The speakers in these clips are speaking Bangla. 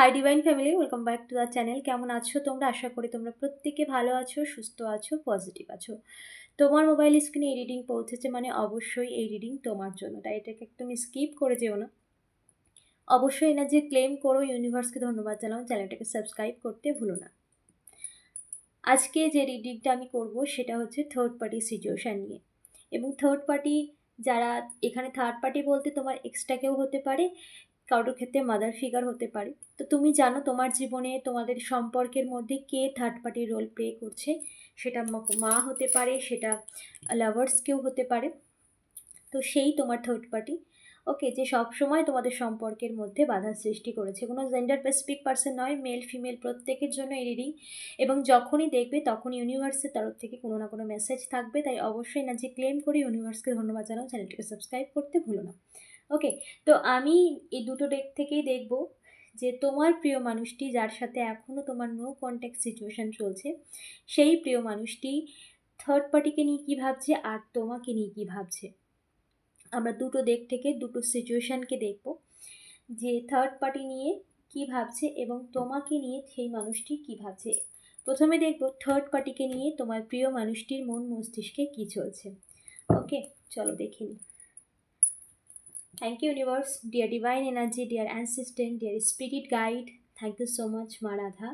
Hi divine family welcome back to the channel কেমন আছো তোমরা? আশা করি তোমরা প্রত্যেকে ভালো আছো, সুস্থ আছো পজিটিভ আছো। তোমার মোবাইল স্ক্রিনে এই রিডিং পৌঁছেছে মানে অবশ্যই এই রিডিং তোমার জন্য। তাই এটাকে একদম স্কিপ করে যেও না। অবশ্যই এনার্জি ক্লেম করো ইউনিভার্সকে ধন্যবাদ জানাও চ্যানেলটাকে সাবস্ক্রাইব করতে ভুলো না। আজকে যে রিডিংটা আমি করব, সেটা হচ্ছে থার্ড পার্টি সিচুয়েশান নিয়ে। এবং থার্ড পার্টি যারা এখানে থার্ড পার্টি বলতে তোমার এক্সট্রা কেউ হতে পারে কারোর ক্ষেত্রে মাদার ফিগার হতে পারে। তো তুমি জানো তোমার জীবনে তোমাদের সম্পর্কের মধ্যে কে থার্ড পার্টির রোল প্লে করছে? সেটা মা হতে পারে, সেটা লাভার্স কেউ হতে পারে। তো সেই তোমার থার্ড পার্টি ওকে যে সব সময় তোমাদের সম্পর্কের মধ্যে বাধার সৃষ্টি করেছে। কোনো জেন্ডার স্পেসিফিক পার্সন নয় মেল ফিমেল প্রত্যেকের জন্য এই রিডিং এবং যখনই দেখবে তখন ইউনিভার্সের তরফ থেকে কোনো না কোনো মেসেজ থাকবে। তাই অবশ্যই না যে ক্লেম করে ইউনিভার্সকে ধন্যবাদ জানাও। চ্যানেলটিকে সাবস্ক্রাইব করতে ভুলো না। ওকে তো আমি এই দুটো ডেক থেকেই দেখব যে তোমার প্রিয় মানুষটি যার সাথে এখনও তোমার নো কন্ট্যাক্ট সিচুয়েশান চলছে, সেই প্রিয় মানুষটি থার্ড পার্টিকে নিয়ে কী ভাবছে আর তোমাকে নিয়ে কী ভাবছে। আমরা দুটো দিক থেকে দুটো সিচুয়েশানকে দেখব, যে থার্ড পার্টি নিয়ে কী ভাবছে এবং তোমাকে নিয়ে সেই মানুষটি কী ভাবছে। প্রথমে দেখব থার্ড পার্টিকে নিয়ে তোমার প্রিয় মানুষটির মন মস্তিষ্কে কী চলছে। ওকে চলো দেখে নিই। Thank you universe dear divine energy dear assistant dear spirit guide thank you so much মা Radha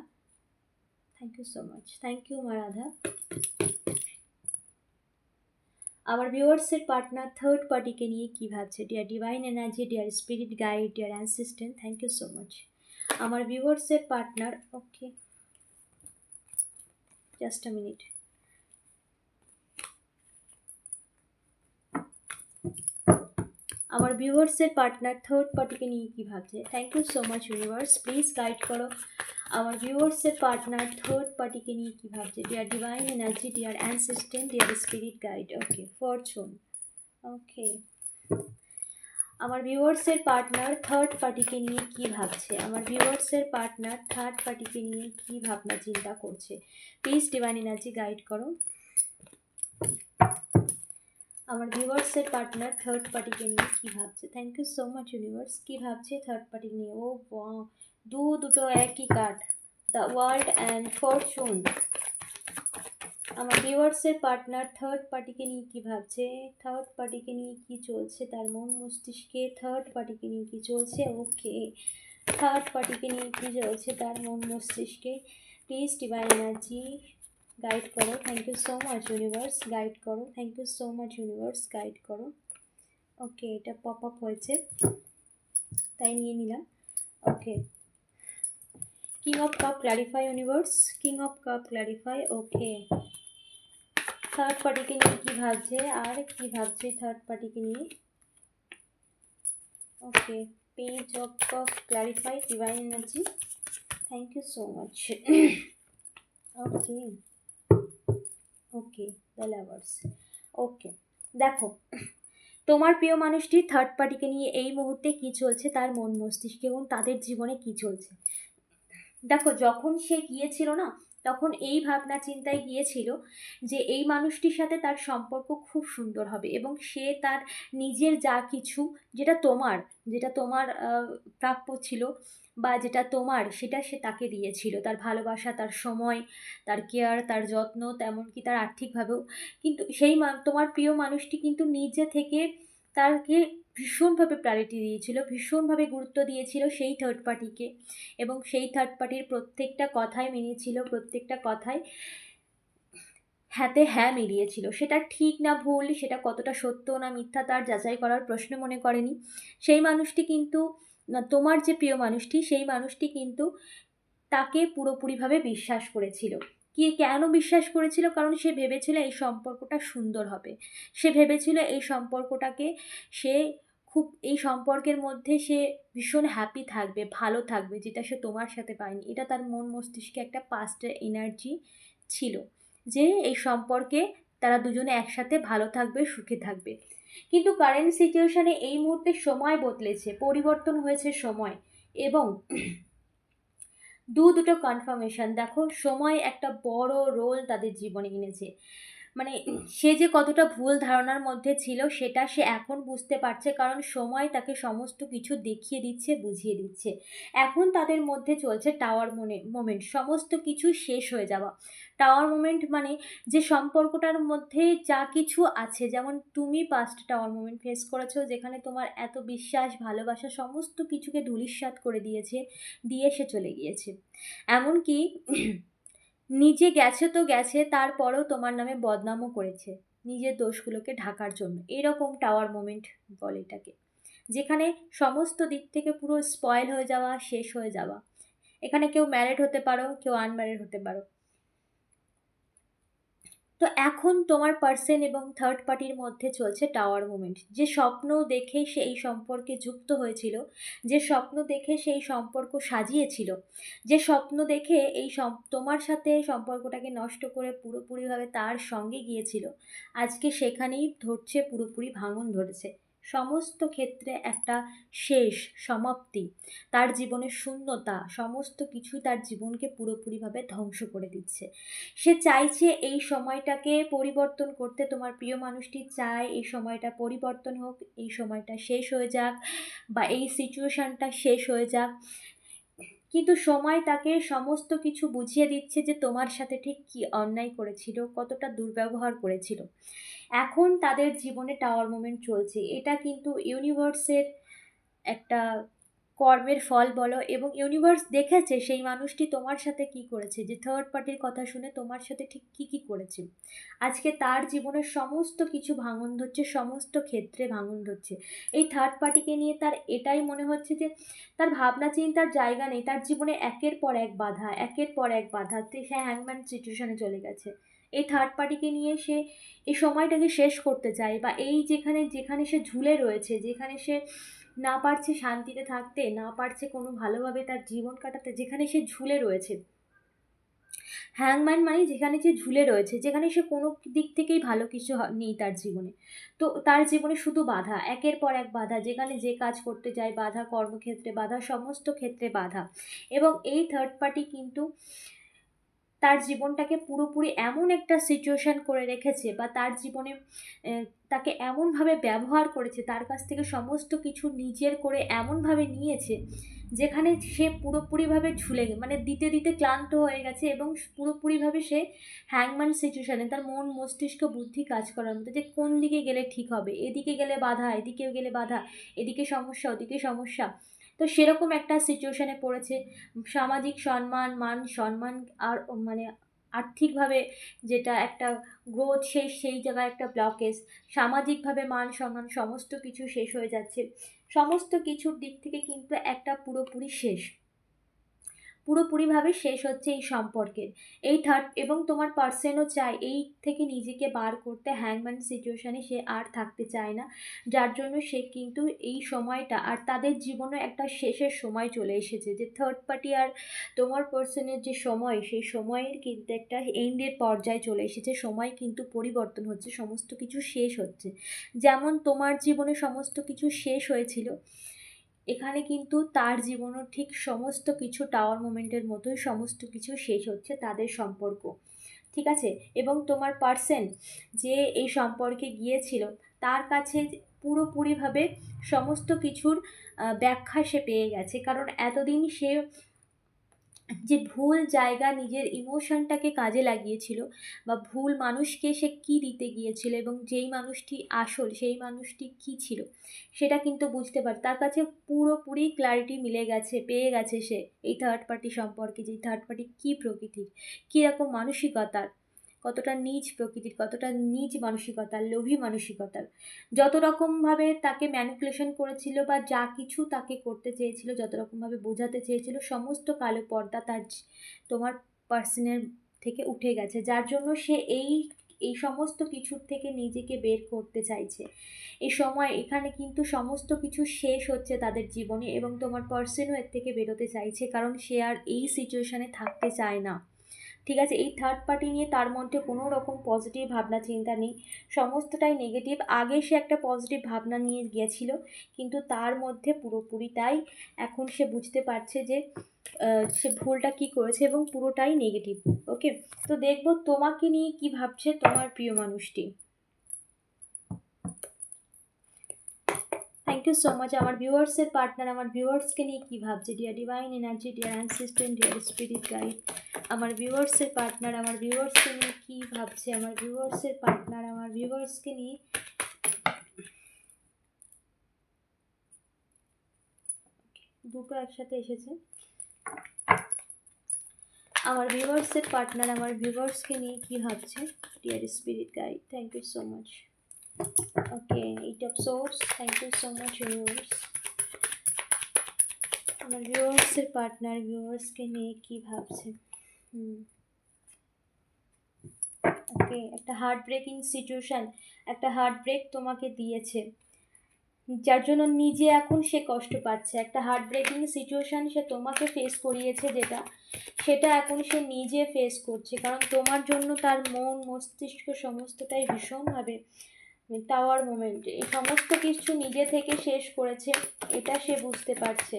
thank you so much thank you মা রাধা আমার ভিউয়ার্সের পার্টনার থার্ড পার্টিকে নিয়ে কী ভাবছে? Dear divine energy dear spirit guide dear assistant thank you so much আমার ভিউয়ার্সের partner okay just a minute আমার ভিউয়ার্সের পার্টনার থার্ড পার্টিকে নিয়ে কী ভাবছে? Thank you so much universe please guide করো। আমার ভিউয়ার্সের পার্টনার থার্ড পার্টিকে নিয়ে কী ভাবছে? Dear divine energy dear assistant dear spirit guide okay fortune okay আমার ভিউয়ার্সের পার্টনার থার্ড পার্টিকে নিয়ে কী ভাবছে? আমার ভিউয়ার্সের পার্টনার থার্ড পার্টিকে নিয়ে কী ভাবনা, চিন্তা করছে? প্লিজ ডিভাইন এনার্জি গাইড করো। আমার ভিউয়ার্সের পার্টনার থার্ড পার্টিকে নিয়ে কী ভাবছে? Thank you so much universe কী ভাবছে থার্ড পার্টি নিয়ে? ও দু দুটো একই card the world and fortune আমার ভিউয়ার্সের পার্টনার থার্ড পার্টিকে নিয়ে কী ভাবছে? থার্ড পার্টিকে নিয়ে কী চলছে? তার মন মস্তিষ্কে থার্ড পার্টিকে নিয়ে কী চলছে? ওকে থার্ড পার্টিকে নিয়ে কী চলছে? তার মন মস্তিষ্কে প্লিজ ডিভাইন এনার্জি গাইড করো thank you so much universe guide করো thank you so much universe guide করো ওকে এটা পপ আপ হয়েছে তাই নিয়ে নিলাম okay king of cup clarify universe king of cup clarify okay third পার্টিকে নিয়ে কী ভাবছে আর কী ভাবছে থার্ড পার্টিকে নিয়ে okay page of cup clarify divine energy thank you so much okay okay the lovers okay, দেখো, তোমার প্রিয় মানুষটি থার্ড পার্টিকে নিয়ে এই মুহূর্তে কী চলছে তার মন মস্তিষ্কে এবং তাদের জীবনে কী চলছে? দেখো, যখন সে গিয়েছিল না, তখন এই ভাবনা চিন্তায় গিয়েছিল যে এই মানুষটির সাথে তার সম্পর্ক খুব সুন্দর হবে এবং সে তার নিজের যা কিছু, যেটা তোমার যেটা তোমার প্রাপ্য ছিল বা যেটা তোমার, সেটা সে তাকে দিয়েছিল। তার ভালোবাসা, তার সময়, তার কেয়ার, তার যত্ন, তেমনকি তার আর্থিকভাবেও। কিন্তু সেই তোমার প্রিয় মানুষটি কিন্তু নিজে থেকে তাকে ভীষণভাবে প্রায়োরিটি দিয়েছিল, ভীষণভাবে গুরুত্ব দিয়েছিল সেই থার্ড পার্টিকে এবং সেই থার্ড পার্টির প্রত্যেকটা কথাই মেনেছিল, প্রত্যেকটা কথাই হ্যাঁতে হ্যাঁ মিলিয়েছিল। সেটা ঠিক না ভুল, সেটা কতটা সত্য না মিথ্যা তার যাচাই করার প্রশ্ন মনে করেনি। সেই মানুষটি কিন্তু তোমার যে প্রিয় মানুষটি, সেই মানুষটি কিন্তু তাকে পুরোপুরিভাবে বিশ্বাস করেছিল। কি কেন বিশ্বাস করেছিল? কারণ সে ভেবেছিল এই সম্পর্কটা সুন্দর হবে। সে ভেবেছিল এই সম্পর্কটাকে সে খুব, এই সম্পর্কের মধ্যে সে ভীষণ হ্যাপি থাকবে, ভালো থাকবে, যেটা সে তোমার সাথে পায়নি। এটা তার মন মস্তিষ্কে একটা পাস্টের এনার্জি ছিল যে এই সম্পর্কে তারা দুজনে একসাথে ভালো থাকবে, সুখে থাকবে। কিন্তু কারেন্ট সিচুয়েশানে এই মুহূর্তে সময় বদলেছে, পরিবর্তন হয়েছে সময়। এবং দু দুটো কনফার্মেশন দেখো, সময় একটা বড় রোল তাদের জীবনে এনেছে। মানে সে যে কতটা ভুল ধারণার মধ্যে ছিল সেটা সে এখন বুঝতে পারছে। কারণ সময় তাকে সমস্ত কিছু দেখিয়ে দিচ্ছে বুঝিয়ে দিচ্ছে। এখন তাদের মধ্যে চলছে টাওয়ার মনে মোমেন্ট সমস্ত কিছু শেষ হয়ে যাওয়া। টাওয়ার মোমেন্ট মানে যে সম্পর্কটার মধ্যে যা কিছু আছে যেমন তুমি পাস্ট টাওয়ার মোমেন্ট ফেস করেছ যেখানে তোমার এত বিশ্বাস ভালোবাসা সমস্ত কিছুকে ধূলিসাৎ করে দিয়েছে দিয়ে সে চলে গিয়েছে। এমনকি নিজে গেছে তো গেছে, তারপরেও তোমার নামে বদনামও করেছে। নিজের দোষগুলোকে ঢাকার জন্য। এরকম টাওয়ার মোমেন্ট বলে এটাকে। যেখানে সমস্ত দিক থেকে পুরো স্পয়েল হয়ে যাওয়া, শেষ হয়ে যাওয়া। এখানে কেউ ম্যারেড হতে পারো, কেউ আনম্যারেড হতে পারো। তো এখন তোমার পার্সেন এবং থার্ড পার্টির মধ্যে চলছে টাওয়ার মুভমেন্ট যে স্বপ্ন দেখে সে এই সম্পর্কে যুক্ত হয়েছিল, যে স্বপ্ন দেখে সেই সম্পর্ক সাজিয়েছিল, যে স্বপ্ন দেখে এই তোমার সাথে সম্পর্কটাকে নষ্ট করে পুরোপুরিভাবে তার সঙ্গে গিয়েছিল, আজকে সেখানেই ধরছে, পুরোপুরি ভাঙন ধরেছে। সমস্ত ক্ষেত্রে একটা শেষ সমাপ্তি। তার জীবনের শূন্যতা সমস্ত কিছু তার জীবনকে পুরোপুরিভাবে ধ্বংস করে দিচ্ছে। সে চাইছে এই সময়টাকে পরিবর্তন করতে। তোমার প্রিয় মানুষটি চায় এই সময়টা পরিবর্তন হোক, এই সময়টা শেষ হয়ে যাক বা এই সিচুয়েশানটা শেষ হয়ে যাক। কিন্তু সময় তাকে সমস্ত কিছু বুঝিয়ে দিচ্ছে যে তোমার সাথে ঠিক কি অন্যায় করেছিল, কতটা দুর্ব্যবহার করেছিল। এখন তাদের জীবনে টাওয়ার মোমেন্ট চলছে। এটা কিন্তু ইউনিভার্সের একটা কর্মের ফল বলো এবং ইউনিভার্স দেখেছে সেই মানুষটি তোমার সাথে কি করেছে? যে থার্ড পার্টির কথা শুনে তোমার সাথে ঠিক কী কী করেছে? আজকে তার জীবনের সমস্ত কিছু ভাঙন ধরছে, সমস্ত ক্ষেত্রে ভাঙন ধরছে। এই থার্ড পার্টিকে নিয়ে তার এটাই মনে হচ্ছে যে তার ভাবনা চিন্তার জায়গা নেই। তার জীবনে একের পর এক বাধা, একের পর এক বাধা। সে হ্যাংম্যান সিচুয়েশনে চলে গেছে। এই থার্ড পার্টিকে নিয়ে সে এই সময়টাকে শেষ করতে চায় বা এই যেখানে যেখানে সে ঝুলে রয়েছে, যেখানে সে না পারছে শান্তিতে থাকতে, না পারছে কোনো ভালোভাবে তার জীবন কাটাতে, যেখানে সে ঝুলে রয়েছে। হ্যাংম্যান মানে যেখানে সে ঝুলে রয়েছে, যেখানে সে কোনো দিক থেকেই ভালো কিছু নেই তার জীবনে। তো তার জীবনে শুধু বাধা, একের পর এক বাধা, যেখানে যে কাজ করতে যায়, বাধা কর্মক্ষেত্রে, বাধা সমস্ত ক্ষেত্রে বাধা। এবং এই থার্ড পার্টি কিন্তু তার জীবনটাকে পুরোপুরি এমন একটা সিচুয়েশান করে রেখেছে বা তার জীবনে তাকে এমনভাবে ব্যবহার করেছে, তার কাছ থেকে সমস্ত কিছু নিজের করে এমনভাবে নিয়েছে, যেখানে সে পুরোপুরিভাবে ঝুলে মানে দিতে দিতে ক্লান্ত হয়ে গেছে এবং পুরোপুরিভাবে সে হ্যাংম্যান সিচুয়েশানে তার মন, মস্তিষ্ক, বুদ্ধি কাজ করার মতো, যে কোন দিকে গেলে ঠিক হবে, এদিকে গেলে বাধা এদিকে গেলে বাধা, এদিকে সমস্যা, ওদিকে সমস্যা তো সেরকম একটা সিচুয়েশানে পড়েছে। সামাজিক সম্মান, মান সম্মান আর মানে আর্থিকভাবে যেটা একটা গ্রোথ সেই সেই জায়গায় একটা ব্লকেজ সামাজিকভাবে মান সম্মান সমস্ত কিছু শেষ হয়ে যাচ্ছে। সমস্ত কিছুর দিক থেকে কিন্তু একটা পুরোপুরি শেষ। পুরোপুরিভাবে শেষ হচ্ছে এই সম্পর্কের। এই থার্ড এবং তোমার পার্সেনও চায় এই থেকে নিজেকে বার করতে হ্যাংম্যান সিচুয়েশানে সে আর থাকতে চায় না। যার জন্য সে কিন্তু এই সময়টা আর তাদের জীবনে একটা শেষের সময় চলে এসেছে। যে থার্ড পার্টি আর তোমার পার্সনের যে সময়, সেই সময়ের কিন্তু একটা এন্ডের পর্যায়ে চলে এসেছে। সময় কিন্তু পরিবর্তন হচ্ছে, সমস্ত কিছু শেষ হচ্ছে। যেমন তোমার জীবনে সমস্ত কিছু শেষ হয়েছিল এখানে কিন্তু তার জীবনও ঠিক সমস্ত কিছু টাওয়ার মোমেন্টের মতোই সমস্ত কিছু শেষ হচ্ছে তাদের সম্পর্ক। ঠিক আছে? এবং তোমার পার্সেন যে এই সম্পর্কে গিয়েছিল, তার কাছে পুরোপুরিভাবে সমস্ত কিছুর ব্যাখ্যা সে পেয়ে গেছে। কারণ এতদিন সে যে ভুল জায়গা নিজের ইমোশনটাকে কাজে লাগিয়েছিল বা ভুল মানুষকে সে কি দিতে গিয়েছিল এবং যেই মানুষটি আসল, সেই মানুষটি কি ছিল, সেটা কিন্তু বুঝতে পারে। তার কাছে পুরোপুরি ক্লারিটি মিলে গেছে, পেয়ে গেছে সে এই থার্ড পার্টি সম্পর্কে যে থার্ড পার্টি কী প্রকৃতির, কীরকম মানসিকতার। কতটা নিজ প্রকৃতির, কতটা নিজ মানসিকতার, লোভী মানসিকতার। যত রকমভাবে তাকে ম্যানিপুলেশন করেছিল বা যা কিছু তাকে করতে চেয়েছিল, যত রকমভাবে বোঝাতে চেয়েছিল, সমস্ত কালো পর্দা তার তোমার পার্সনের থেকে উঠে গেছে। যার জন্য সে এই এই সমস্ত কিছুর থেকে নিজেকে বের করতে চাইছে। এই সময় এখানে কিন্তু সমস্ত কিছু শেষ হচ্ছে তাদের জীবনে এবং তোমার পার্সনও এর থেকে বেরোতে চাইছে, কারণ সে আর এই সিচুয়েশানে থাকতে চায় না। ঠিক আছে, এই থার্ড পার্টি নিয়ে তার মধ্যে কোনো রকম পজিটিভ ভাবনা চিন্তা নেই। সমস্তটাই নেগেটিভ আগে সে একটা পজিটিভ ভাবনা নিয়ে গিয়েছিল, কিন্তু তার মধ্যে পুরোপুরি তাই। এখন সে বুঝতে পারছে যে সে ভুলটা কি করেছে এবং পুরোটাই নেগেটিভ ওকে তো দেখব তোমাকে নিয়ে কি ভাবছে তোমার প্রিয় মানুষটি থ্যাংক ইউ সো মাচ আমার ভিউয়ার্সের পার্টনার আমার ভিউয়ার্সকে নিয়ে কী ভাবছে dear divine energy dear assistant dear spirit guide আমার ভিউয়ার্সের পার্টনার আমার ভিউয়ার্সকে নিয়ে কী ভাবছে আমার ভিউয়ার্সের পার্টনার আমার ভিউয়ার্সকে নিয়ে দুটো একসাথে এসেছে। আমার ভিউয়ার্সের পার্টনার আমার ভিউয়ার্সকে নিয়ে কী ভাবছে dear spirit guide thank you so much eight of swords thank you so much viewers আমার ভিউয়ার্সের পার্টনার ভিউয়ার্সকে নিয়ে কী ভাবছে হুম ওকে একটা হার্ট ব্রেকিং সিচুয়েশান একটা হার্ট ব্রেক তোমাকে দিয়েছে। যার জন্য নিজে এখন সে কষ্ট পাচ্ছে। একটা হার্ট ব্রেকিং সিচুয়েশান সে তোমাকে ফেস করিয়েছে যেটা, সেটা এখন সে নিজে ফেস করছে। কারণ তোমার জন্য তার মন, মস্তিষ্ক সমস্তটাই ভীষণভাবে টাওয়ার মোমেন্ট এই সমস্ত কিছু নিজে থেকে শেষ করেছে, এটা সে বুঝতে পারছে।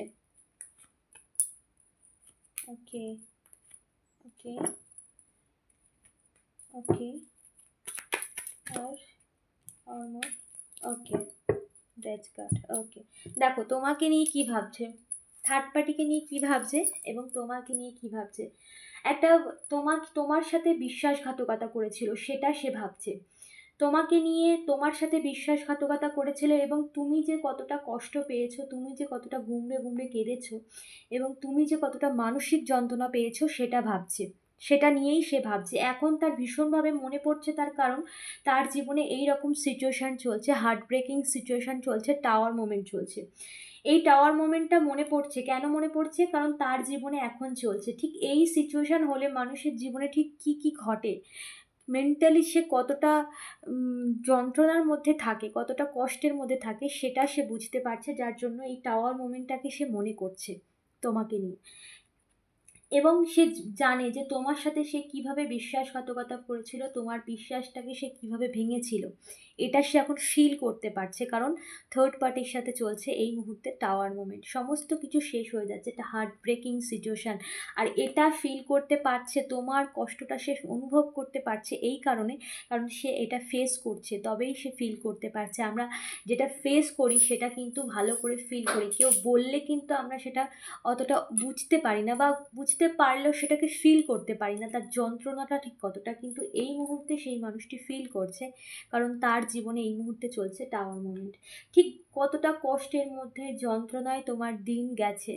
ওকে ওকে ওকে আর ওকে ড্যাচ কার্ড ওকে দেখো, তোমাকে নিয়ে কি ভাবছে? থার্ড পার্টিকে নিয়ে কি ভাবছে এবং তোমাকে নিয়ে কি ভাবছে? একটা তোমার তোমার সাথে বিশ্বাসঘাতকতা করেছিল, সেটা সে ভাবছে। তোমাকে নিয়ে তোমার সাথে বিশ্বাসঘাতকতা করেছিল এবং তুমি যে কতটা কষ্ট পেয়েছ, তুমি যে কতটা গুমড়ে গুমড়ে কেঁদেছো এবং তুমি যে কতটা মানসিক যন্ত্রণা পেয়েছ, সেটা ভাবছে। সেটা নিয়েই সে ভাবছে। এখন তার ভীষণভাবে মনে পড়ছে তার কারণ, তার জীবনে এই রকম সিচুয়েশান চলছে হার্ট ব্রেকিং সিচুয়েশান চলছে টাওয়ার মোমেন্ট চলছে। এই টাওয়ার মোমেন্টটা মনে পড়ছে। কেন মনে পড়ছে? কারণ তার জীবনে এখন চলছে। ঠিক এই সিচুয়েশান হলে মানুষের জীবনে ঠিক কি কি ঘটে? মেন্টালি সে কতটা যন্ত্রণার মধ্যে থাকে, কতটা কষ্টের মধ্যে থাকে, সেটা সে বুঝতে পারছে, যার জন্য এই টাওয়ার মোমেন্টটাকে সে মনে করছে তোমাকে নিয়ে। এবং সে জানে যে তোমার সাথে সে কীভাবে বিশ্বাসঘাতকতা করেছিল, তোমার বিশ্বাসটাকে সে কীভাবে ভেঙেছিল। এটা সে এখন ফিল করতে পারছে, কারণ থার্ড পার্টির সাথে চলছে এই মুহূর্তে টাওয়ার মোমেন্ট সমস্ত কিছু শেষ হয়ে যাচ্ছে, এটা হার্ট ব্রেকিং সিচুয়েশান আর এটা ফিল করতে পারছে, তোমার কষ্টটা সে অনুভব করতে পারছে এই কারণে, কারণ সে এটা ফেস করছে, তবেই সে ফিল করতে পারছে। আমরা যেটা ফেস করি, সেটা কিন্তু ভালো করে ফিল করি। কেউ বললে কিন্তু আমরা সেটা অতটা বুঝতে পারি না বা বুঝতে পারলেও সেটাকে ফিল করতে পারি না, তার যন্ত্রণাটা ঠিক কতটা, কিন্তু এই মুহূর্তে সেই মানুষটি ফিল করছে, কারণ তার জীবনে এই মুহূর্তে চলছে টাওয়ার মোমেন্ট ঠিক কতটা কষ্টের মধ্যে যন্ত্রণায় তোমার দিন গেছে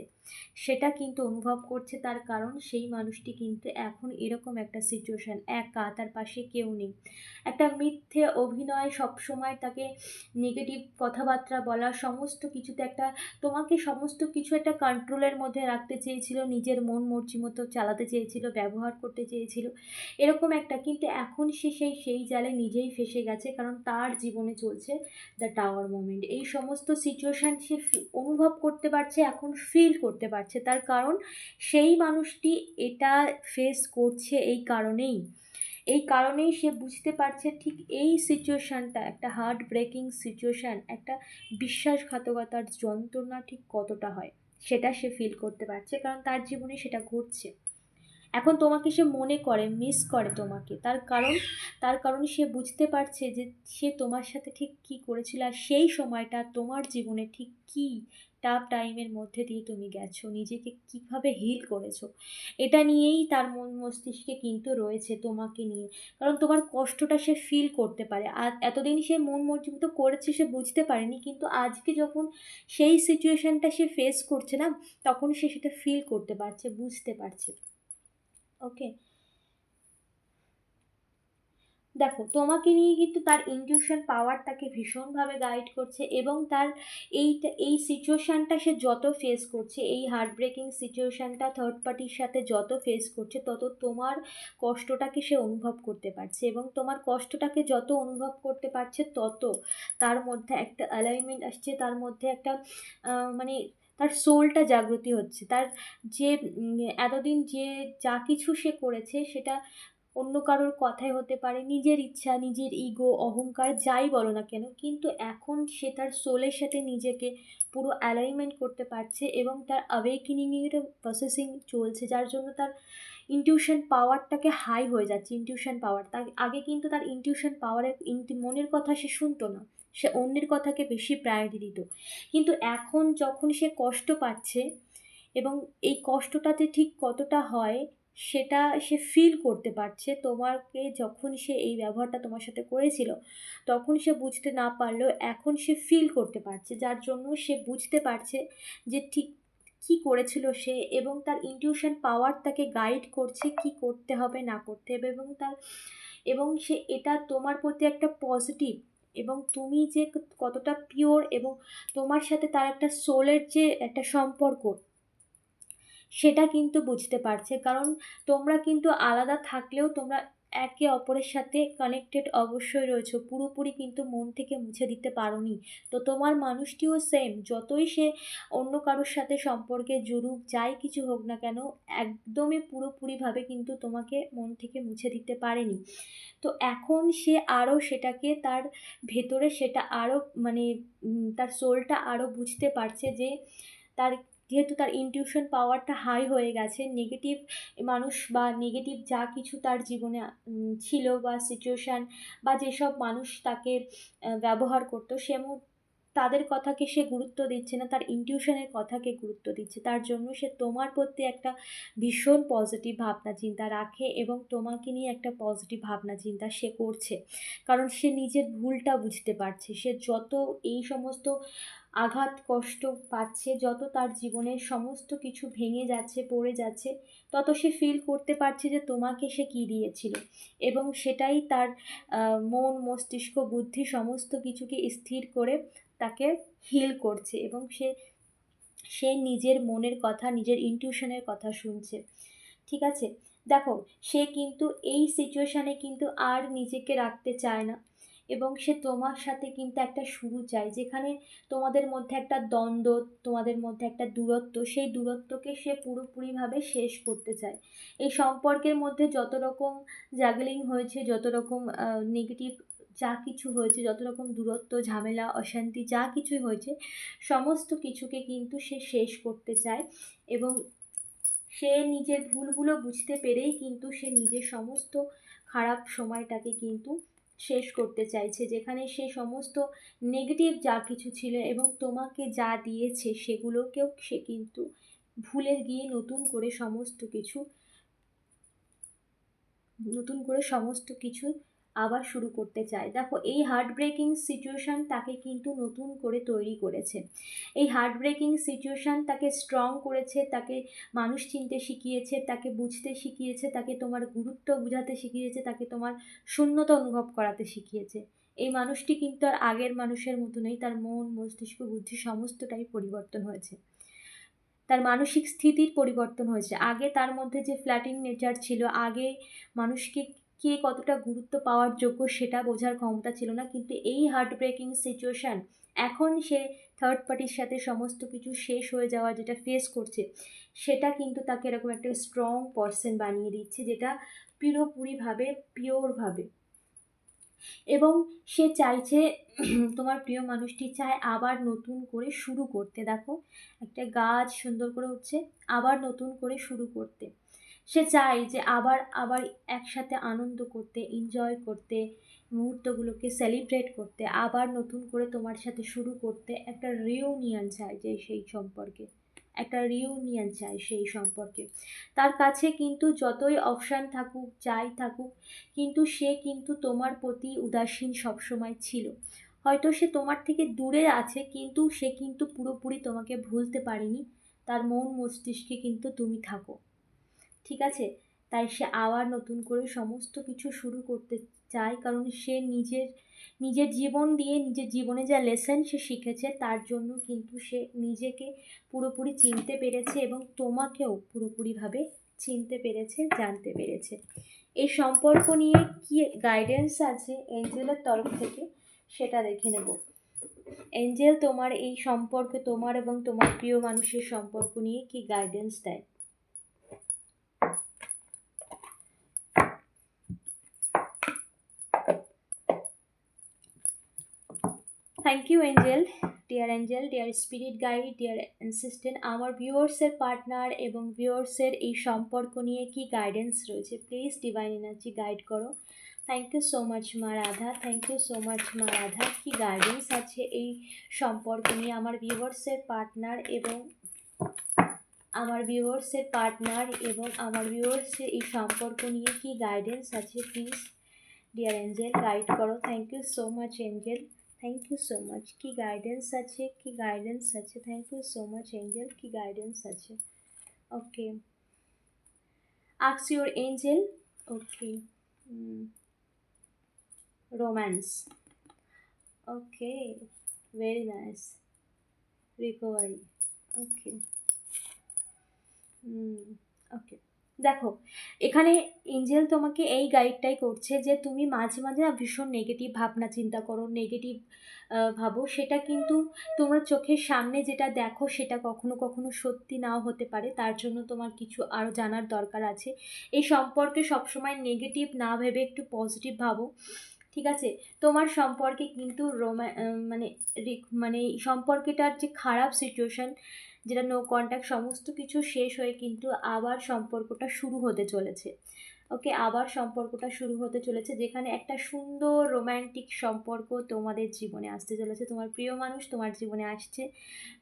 সেটা কিন্তু অনুভব করছে তার কারণ সেই মানুষটি কিন্তু এখন এরকম একটা সিচুয়েশান একা, তার পাশে কেউ নেই। একটা মিথ্যে অভিনয় সবসময় তাকে নেগেটিভ কথাবার্তা বলা, সমস্ত কিছুতে একটা, তোমাকে সমস্ত কিছু একটা কন্ট্রোলের মধ্যে রাখতে চেয়েছিল, নিজের মন মর্জি মতো চালাতে চেয়েছিল, ব্যবহার করতে চেয়েছিল, এরকম একটা। কিন্তু এখন সে সেই সেই জালে নিজেই ফেসে গেছে, কারণ তার জীবনে চলছে দ্য টাওয়ার মোমেন্ট এই সমস্ত সিচুয়েশান সে অনুভব করতে পারছে, এখন ফিল করতে পারছে। তার কারণ সেই মানুষটি এটা ফেস করছে এই কারণেই। এই কারণেই সে বুঝতে পারছে ঠিক এই সিচুয়েশানটা একটা হার্ট ব্রেকিং সিচুয়েশান একটা বিশ্বাসঘাতকতার যন্ত্রণা ঠিক কতটা হয়, সেটা সে ফিল করতে পারছে। কারণ তার জীবনে সেটা ঘটছে। এখন তোমাকে সে মনে করে মিস করে তোমাকে। তার কারণ তার কারণ সে বুঝতে পারছে যে সে তোমার সাথে ঠিক কী করেছিল আর সেই সময়টা তোমার জীবনে ঠিক কী টাফ টাইমের মধ্যে দিয়ে তুমি গেছো, নিজেকে কীভাবে হিল করেছ। এটা নিয়েই তার মন মস্তিষ্কে কিন্তু রয়েছে তোমাকে নিয়ে। কারণ তোমার কষ্টটা সে ফিল করতে পারে। আর এতদিন সে মন মর্জিত করেছে সে বুঝতে পারেনি, কিন্তু আজকে যখন সেই সিচুয়েশানটা সে ফেস করছে না, তখন সে সেটা ফিল করতে পারছে, বুঝতে পারছে। ওকে দেখো, তোমাকে নিয়ে কিন্তু তার ইনটিউশন পাওয়ার তাকে ভীষণভাবে গাইড করছে এবং তার এইটা, এই সিচুয়েশানটা সে যত ফেস করছে, এই হার্ট ব্রেকিং সিচুয়েশানটা থার্ড পার্টির সাথে যত ফেস করছে, তত তোমার কষ্টটাকে সে অনুভব করতে পারছে এবং তোমার কষ্টটাকে যত অনুভব করতে পারছে, তত তার মধ্যে একটা অ্যালাইনমেন্ট আসছে, তার মধ্যে একটা মানে তার সোলটা জাগ্রতি হচ্ছে। তার যে এতদিন যে যা কিছু সে করেছে সেটা অন্য কারোর কথাই হতে পারে, নিজের ইচ্ছা, নিজের ইগো অহংকার, যাই বলো না কেন, কিন্তু এখন সে তার সোলের সাথে নিজেকে পুরো অ্যালাইনমেন্ট করতে পারছে এবং তার অ্যাওয়েকেনিংয়ের প্রসেসিং চলছে, যার জন্য তার ইনটিউশন পাওয়ারটাকে হাই হয়ে যাচ্ছে ইনটিউশন পাওয়ার তার, আগে কিন্তু তার ইনটিউশন পাওয়ারের মনের কথা সে শুনতো না। সে অন্যের কথাকে বেশি প্রায়োরিটি দিত। কিন্তু এখন যখন সে কষ্ট পাচ্ছে এবং এই কষ্টটাতে ঠিক কতটা হয়, সেটা সে ফিল করতে পারছে। তোমাকে যখন সে এই ব্যবহারটা তোমার সাথে করেছিল, তখন সে বুঝতে না পারলেও এখন সে ফিল করতে পারছে। যার জন্য সে বুঝতে পারছে যে ঠিক কী করেছিল সে এবং তার ইনটিউশন পাওয়ার তাকে গাইড করছে কি করতে হবে, না করতে হবে এবং তার, এবং সে এটা তোমার প্রতি একটা পজিটিভ এবং তুমি যে কতটা পিওর এবং তোমার সাথে তার একটা সোলের যে একটা সম্পর্ক, সেটা কিন্তু বুঝতে পারছে। কারণ তোমরা কিন্তু আলাদা থাকলেও তোমরা একে অপরের সাথে কানেক্টেড অবশ্যই রয়েছে। পুরোপুরি কিন্তু মন থেকে মুছে দিতে পারোনি। তো তোমার মানুষটিও সেম যতই সে অন্য কারোর সাথে সম্পর্কে জুড়ুক, যাই কিছু হোক না কেন, একদমই পুরোপুরিভাবে কিন্তু তোমাকে মন থেকে মুছে দিতে পারেনি। তো এখন সে আরও সেটাকে তার ভেতরে সেটা আরও মানে তার সোলটা আরও বুঝতে পারছে যে তার যেহেতু তার ইনটিউশন পাওয়ারটা হাই হয়ে গেছে নেগেটিভ মানুষ বা নেগেটিভ যা কিছু তার জীবনে ছিল বা সিচুয়েশান বা যেসব মানুষ তাকে ব্যবহার করতো, সে তাদের কথাকে সে গুরুত্ব দিচ্ছে না, তার ইনটিউশনের কথাকে গুরুত্ব দিচ্ছে। তার জন্য সে তোমার প্রতি একটা ভীষণ পজিটিভ ভাবনা চিন্তা রাখে এবং তোমাকে নিয়ে একটা পজিটিভ ভাবনা চিন্তা সে করছে। কারণ সে নিজের ভুলটা বুঝতে পারছে। সে যত এই সমস্ত আঘাত, কষ্ট পাচ্ছে, যত তার জীবনের সমস্ত কিছু ভেঙে যাচ্ছে, পড়ে যাচ্ছে, তত সে ফিল করতে পারছে যে তোমাকে সে কী দিয়েছিল। এবং সেটাই তার মন, মস্তিষ্ক, বুদ্ধি সমস্ত কিছুকে স্থির করে তাকে হিল করছে এবং সে সে নিজের মনের কথা, নিজের ইনটিউশনের কথা শুনছে। ঠিক আছে? দেখো, সে কিন্তু এই সিচুয়েশানে কিন্তু আর নিজেকে রাখতে চায় না এবং সে তোমার সাথে কিন্তু একটা শুরু চায়, যেখানে তোমাদের মধ্যে একটা দ্বন্দ্ব, তোমাদের মধ্যে একটা দূরত্ব, সেই দূরত্বকে সে পুরোপুরিভাবে শেষ করতে চায়। এই সম্পর্কের মধ্যে যত রকম জাগলিং হয়েছে, যত রকম নেগেটিভ যা কিছু হয়েছে, যত রকম দূরত্ব, ঝামেলা, অশান্তি, যা কিছুই হয়েছে, সমস্ত কিছুকে কিন্তু সে শেষ করতে চায় এবং সে নিজের ভুলগুলো বুঝতে পেরেই কিন্তু সে নিজের সমস্ত খারাপ সময়টাকে কিন্তু শেষ করতে চাইছে। যেখানে সে সমস্ত নেগেটিভ যা কিছু ছিল এবং তোমাকে যা দিয়েছে, সেগুলোকেও সে কিন্তু ভুলে গিয়ে নতুন করে সমস্ত কিছু, নতুন করে সমস্ত কিছু আবার শুরু করতে চায়। দেখো, এই হার্ট ব্রেকিং সিচুয়েশান তাকে কিন্তু নতুন করে তৈরি করেছে। এই হার্ট ব্রেকিং সিচুয়েশান তাকে স্ট্রং করেছে, তাকে মানুষ চিনতে শিখিয়েছে, তাকে বুঝতে শিখিয়েছে, তাকে তোমার গুরুত্ব বোঝাতে শিখিয়েছে, তাকে তোমার শূন্যতা অনুভব করাতে শিখিয়েছে। এই মানুষটি কিন্তু আর আগের মানুষের মতো নেই, তার মন, মস্তিষ্ক, বুদ্ধি সমস্তটাই পরিবর্তন হয়েছে। তার মানসিক স্থিতির পরিবর্তন হয়েছে। আগে তার মধ্যে যে ফ্ল্যাটিং নেচার ছিল, আগে মানুষকে কে কতটা গুরুত্ব পাওয়ার যোগ্য সেটা বোঝার ক্ষমতা ছিল না। কিন্তু এই হার্ট ব্রেকিং সিচুয়েশান এখন সে থার্ড পার্টির সাথে সমস্ত কিছু শেষ হয়ে যাওয়া যেটা ফেস করছে, সেটা কিন্তু তাকে এরকম একটা স্ট্রং পার্সন বানিয়ে দিচ্ছে, যেটা পুরোপুরিভাবে পিওরভাবে এবং সে চাইছে, তোমার প্রিয় মানুষটি চায় আবার নতুন করে শুরু করতে। দেখো, একটা গাছ সুন্দর করে উঠছে, আবার নতুন করে শুরু করতে। সে চায় যে আবার আবার একসাথে আনন্দ করতে এনজয় করতে, মুহূর্তগুলোকে সেলিব্রেট করতে, আবার নতুন করে তোমার সাথে শুরু করতে একটা রিউনিয়ন চায় যে সেই সম্পর্কে। একটা রিউনিয়ন চাই সেই সম্পর্কে। তার কাছে কিন্তু যতই অপশান থাকুক, যাই থাকুক, কিন্তু সে কিন্তু তোমার প্রতি উদাসীন সবসময় ছিল। হয়তো সে তোমার থেকে দূরে আছে, কিন্তু সে কিন্তু পুরোপুরি তোমাকে ভুলতে পারেনি। তার মন মস্তিষ্কে কিন্তু তুমি থাকো। ঠিক আছে? তাই সে আবার নতুন করে সমস্ত কিছু শুরু করতে চায়, কারণ সে নিজের নিজের জীবন দিয়ে, নিজের জীবনে যা লেসেন সে শিখেছে, তার জন্য কিন্তু সে নিজেকে পুরোপুরি চিনতে পেরেছে এবং তোমাকেও পুরোপুরিভাবে চিনতে পেরেছে, জানতে পেরেছে। এই সম্পর্ক নিয়ে কী গাইডেন্স আছে এঞ্জেলের তরফ থেকে সেটা দেখে নেব। এঞ্জেল, তোমার এই সম্পর্কে, তোমার এবং তোমার প্রিয় মানুষের সম্পর্ক নিয়ে কি গাইডেন্স দেয়? Thank you angel dear angel dear spirit guide dear assistant আমার ভিউয়ার্সের পার্টনার এবং ভিউয়ার্সের এই সম্পর্ক নিয়ে কি গাইডেন্স রয়েছে? প্লিজ ডিভাইন এনার্জি গাইড করো। থ্যাংক ইউ সো মাচ মা Radha. Thank you so much মা রাধা। কী গাইডেন্স আছে এই সম্পর্ক নিয়ে আমার ভিউয়ার্সের পার্টনার এবং আমার ভিউয়ার্সের পার্টনার এবং আমার ভিউয়ার্সের এই সম্পর্ক নিয়ে কি গাইডেন্স আছে? প্লিজ ডিয়ার এঞ্জেল গাইড করো। Thank you so much angel thank you so much কি গাইডেন্স আছে কি গাইডেন্স আছে thank you so much angel কি গাইডেন্স আছে okay আক্স your angel okay romance okay very nice recovery okay okay দেখো, এখানে এঞ্জেল তোমাকে এই গাইডটাই করছে যে তুমি মাঝে মাঝে না ভীষণ নেগেটিভ ভাবনা চিন্তা করো নেগেটিভ ভাবো। সেটা কিন্তু তোমার চোখের সামনে যেটা দেখো সেটা কখনো কখনো সত্যি নাও হতে পারে। তার জন্য তোমার কিছু আরও জানার দরকার আছে। এই সম্পর্কে সবসময় নেগেটিভ না ভেবে একটু পজিটিভ ভাবো, ঠিক আছে? তোমার সম্পর্কে কিন্তু রোমা মানে মানে সম্পর্কেটার যে খারাপ সিচুয়েশান যেটা নো কন্ট্যাক্ট সমস্ত কিছু শেষ হয়ে কিন্তু আবার সম্পর্কটা শুরু হতে চলেছে। ওকে আবার সম্পর্কটা শুরু হতে চলেছে যেখানে একটা সুন্দর রোম্যান্টিক সম্পর্ক তোমাদের জীবনে আসতে চলেছে। তোমার প্রিয় মানুষ তোমার জীবনে আসছে,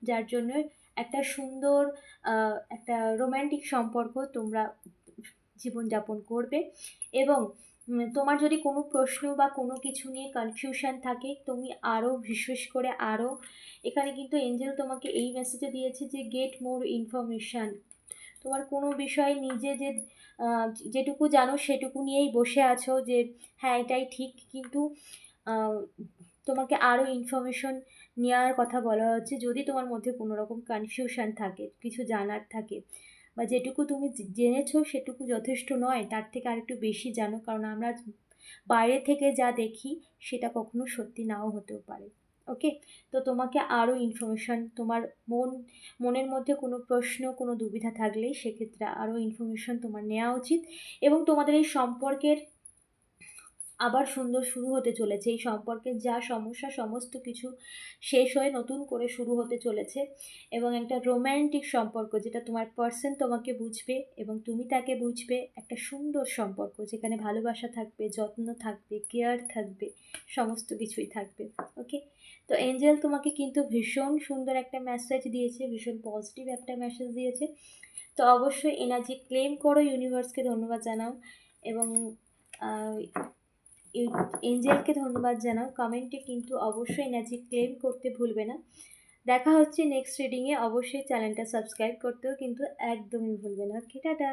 যার জন্য একটা সুন্দর একটা রোম্যান্টিক সম্পর্ক তোমরা জীবনযাপন করবে এবং তোমার যদি কোনো প্রশ্ন বা কোনো কিছু নিয়ে কনফিউশন থাকে, তুমি আরও বিশেষ করে আরও এখানে কিন্তু এঞ্জেল তোমাকে এই মেসেজে দিয়েছে যে গেট মোর ইনফরমেশান তোমার কোনো বিষয়ে নিজে যে যেটুকু জানো সেটুকু নিয়েই বসে আছো যে হ্যাঁ এটাই ঠিক। কিন্তু তোমাকে আরও ইনফরমেশন নেওয়ার কথা বলা হচ্ছে যদি তোমার মধ্যে কোনো রকম কনফিউশন থাকে, কিছু জানার থাকে। বা যেটুকু তুমি জেনেছো সেটুকু যথেষ্ট নয়। তার থেকে আরেকটু বেশি জানো, কারণ আমরা বাইরে থেকে যা দেখি সেটা কখনো সত্যি নাও হতেও পারে। ওকে? তো তোমাকে আরও ইনফরমেশান তোমার মন, মনের মধ্যে কোনো প্রশ্ন, কোনো দুবিধা থাকলে সেক্ষেত্রে আরও ইনফরমেশান তোমার নেওয়া উচিত এবং তোমাদের এই সম্পর্কের আবার সুন্দর শুরু হতে চলেছে। এই সম্পর্কে যা সমস্যা, সমস্ত কিছু শেষ হয়ে নতুন করে শুরু হতে চলেছে এবং একটা রোম্যান্টিক সম্পর্ক যেটা তোমার পার্সন তোমাকে বুঝবে এবং তুমি তাকে বুঝবে। একটা সুন্দর সম্পর্ক যেখানে ভালোবাসা থাকবে, যত্ন থাকবে কেয়ার থাকবে, সমস্ত কিছুই থাকবে ওকে তো এঞ্জেল তোমাকে কিন্তু ভীষণ সুন্দর একটা মেসেজ দিয়েছে, ভীষণ পজিটিভ একটা মেসেজ দিয়েছে। তো অবশ্যই এনার্জি ক্লেম করো ইউনিভার্সকে ধন্যবাদ জানাও এবং এঞ্জেলকে ধন্যবাদ জানাও। কমেন্টে কিন্তু অবশ্যই এনার্জি ক্লেম করতে ভুলবে না। দেখা হচ্ছে নেক্সট রিডিংয়ে অবশ্যই চ্যানেলটা সাবস্ক্রাইব করতেও কিন্তু একদমই ভুলবে না। Okay, tata.